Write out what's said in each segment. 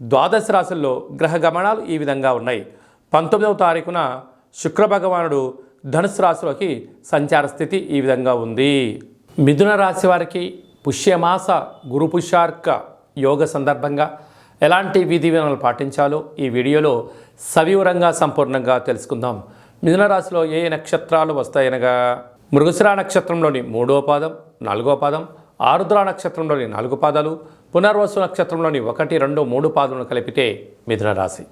ద్వాదశ రాశుల్లో గ్రహ గమనాలు ఈ విధంగా ఉన్నాయి. పంతొమ్మిదవ తారీఖున శుక్ర భగవానుడు ధనుసు రాశిలోకి సంచార స్థితి ఈ విధంగా ఉంది. మిథున రాశి వారికి పుష్యమాస గురు పుష్యార్క యోగ సందర్భంగా ఎలాంటి విధి విధానాలు పాటించాలో ఈ వీడియోలో సవివరంగా సంపూర్ణంగా తెలుసుకుందాం. మిథున రాశిలో ఏ నక్షత్రాలు వస్తాయనగా? మృగశిరా నక్షత్రంలోని మూడో పాదం నాలుగో పాదం ఆరుద్ర నక్షత్రంలోని నాలుగు పాదాలు పునర్వసు నక్షత్రంలోని ఒకటి రెండు మూడు పాదులను కలిపితే మిథున రాశి.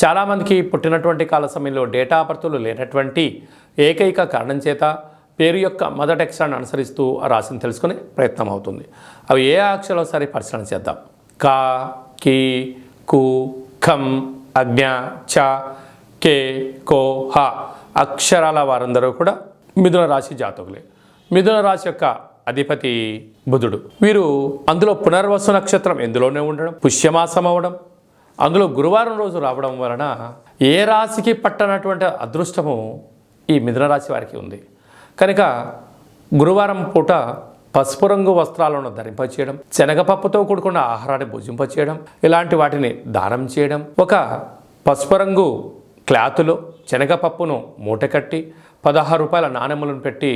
చాలామందికి పుట్టినటువంటి కాల సమయంలో డేటా బర్తులు లేనటువంటి ఏకైక కారణం చేత పేరు యొక్క మొదటి అక్షరాన్ని అనుసరిస్తూ ఆ రాశిని తెలుసుకునే ప్రయత్నం అవుతుంది. అవి ఏ అక్షరాలు సరే పరిశీలన చేద్దాం. కా కి కు ఖం అజ్ఞ చ కే కో హ అక్షరాల వారందరూ కూడా మిథున రాశి జాతకులే. మిథున రాశి యొక్క అధిపతి బుధుడు. వీరు అందులో పునర్వసు నక్షత్రం ఎందులోనే ఉండడం పుష్యమాసం అవ్వడం అందులో గురువారం రోజు రావడం వలన ఏ రాశికి పట్టనటువంటి అదృష్టము ఈ మిథున రాశి వారికి ఉంది. కనుక గురువారం పూట పసుపు రంగు వస్త్రాలను ధరింపచేయడం శనగపప్పుతో కూడుకున్న ఆహారాన్ని భుజింపచేయడం ఇలాంటి వాటిని దానం చేయడం ఒక పసుపు రంగు క్లాతులో శనగపప్పును మూటకట్టి పదహారు రూపాయల నాణెములను పెట్టి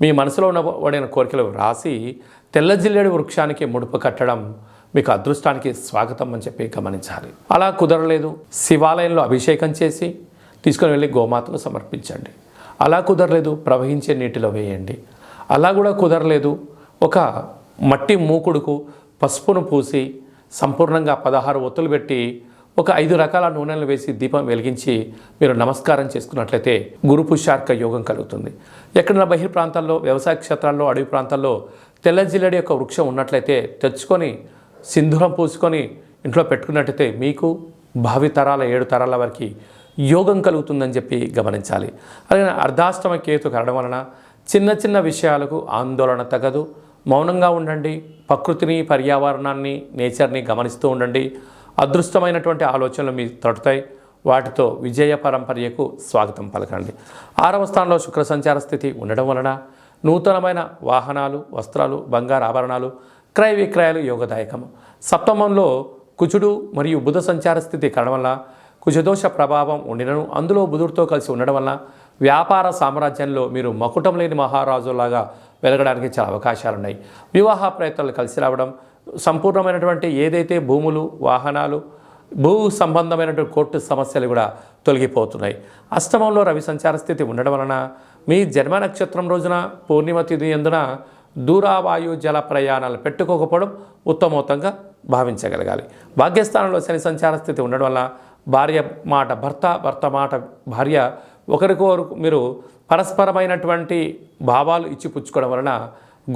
మీ మనసులో ఉన్న కోరికలు రాసి తెల్ల జిల్లేడు వృక్షానికి ముడుపు కట్టడం మీకు అదృష్టానికి స్వాగతం అని చెప్పి గమనించాలి. అలా కుదరలేదు. శివాలయంలో అభిషేకం చేసి తీసుకొని వెళ్ళి గోమాతకు సమర్పించండి. అలా కుదరలేదు. ప్రవహించే నీటిలో వేయండి. అలా కూడా కుదరలేదు. ఒక మట్టి మూకుడుకు పసుపును పూసి సంపూర్ణంగా పదహారు ఒత్తులు పెట్టి ఒక ఐదు రకాల నూనెలు వేసి దీపం వెలిగించి మీరు నమస్కారం చేసుకున్నట్లయితే గురు పుష్యార్క యోగం కలుగుతుంది. ఎక్కడైనా బహిర్ ప్రాంతాల్లో వ్యవసాయ క్షేత్రాల్లో అడవి ప్రాంతాల్లో తెల్ల జిల్లడి యొక్క వృక్షం ఉన్నట్లయితే తెచ్చుకొని సింధూరం పూసుకొని ఇంట్లో పెట్టుకున్నట్టయితే మీకు భావి తరాల ఏడు తరాల వరకు యోగం కలుగుతుందని చెప్పి గమనించాలి. అలాగే అర్ధాష్టమ కేతు కరడం వలన చిన్న చిన్న విషయాలకు ఆందోళన తగదు. మౌనంగా ఉండండి. ప్రకృతిని పర్యావరణాన్ని నేచర్ని గమనిస్తూ ఉండండి. అదృష్టమైనటువంటి ఆలోచనలు మీ తడుతాయి వాటితో విజయ పరంపర్యకు స్వాగతం పలకండి. ఆరవ స్థానంలో శుక్ర సంచార స్థితి ఉండడం వలన నూతనమైన వాహనాలు వస్త్రాలు బంగారు ఆభరణాలు క్రయ విక్రయాలు యోగదాయకము సప్తమంలో కుచుడు మరియు బుధ సంచార స్థితి కారణం వల్ల కుజదోష ప్రభావం ఉండినను అందులో బుధుడితో కలిసి ఉండడం వల్ల వ్యాపార సామ్రాజ్యంలో మీరు మకుటం లేని మహారాజులాగా వెలగడానికి చాలా అవకాశాలు ఉన్నాయి వివాహ ప్రయత్నాలు కలిసి రావడం సంపూర్ణమైనటువంటి ఏదైతే భూములు వాహనాలు భూ సంబంధమైనటువంటి కోర్టు సమస్యలు కూడా తొలగిపోతున్నాయి. అష్టమంలో రవి సంచార స్థితి ఉండడం వలన మీ జన్మ నక్షత్రం రోజున పూర్ణిమ తిథి ఎందున దూరావాయు జల ప్రయాణాలు పెట్టుకోకపోవడం ఉత్తమోత్తంగా భావించగలగాలి. భాగ్యస్థానంలో శని సంచార స్థితి ఉండడం వల్ల భార్య మాట భర్త భర్త మాట భార్య ఒకరికొకరు మీరు పరస్పరమైనటువంటి భావాలు ఇచ్చి పుచ్చుకోవడం వలన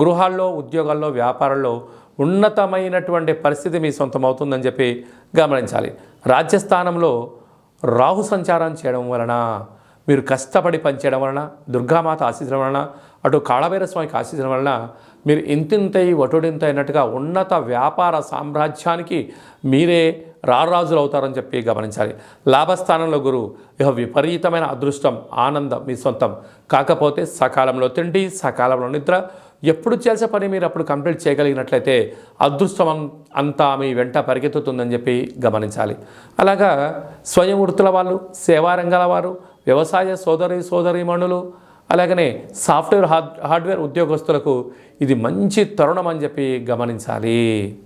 గృహాల్లో ఉద్యోగాల్లో వ్యాపారాల్లో ఉన్నతమైనటువంటి పరిస్థితి మీ సొంతం అవుతుందని చెప్పి గమనించాలి. రాజ్యస్థానంలో రాహు సంచారం చేయడం వలన మీరు కష్టపడి పనిచేయడం వలన దుర్గామాత ఆశించడం వలన అటు కాళభైర స్వామికి ఆశించడం వలన మీరు ఇంతింతై వటుడింత అయినట్టుగా ఉన్నత వ్యాపార సామ్రాజ్యానికి మీరే రారాజులు అవుతారని చెప్పి గమనించాలి. లాభస్థానంలో గురువు ఇక విపరీతమైన అదృష్టం ఆనందం మీ సొంతం. కాకపోతే సకాలంలో తిండి సకాలంలో నిద్ర ఎప్పుడు చేసే పని మీరు అప్పుడు కంప్లీట్ చేయగలిగినట్లయితే అదృష్టం అంతా మీ వెంట పరిగెత్తుతుందని చెప్పి గమనించాలి. అలాగా స్వయం వృత్తుల వాళ్ళు సేవారంగాల వారు వ్యవసాయ సోదరి సోదరీమణులు అలాగనే సాఫ్ట్వేర్ హార్డ్ హార్డ్వేర్ ఉద్యోగస్తులకు ఇది మంచి తరుణం అని చెప్పి గమనించాలి.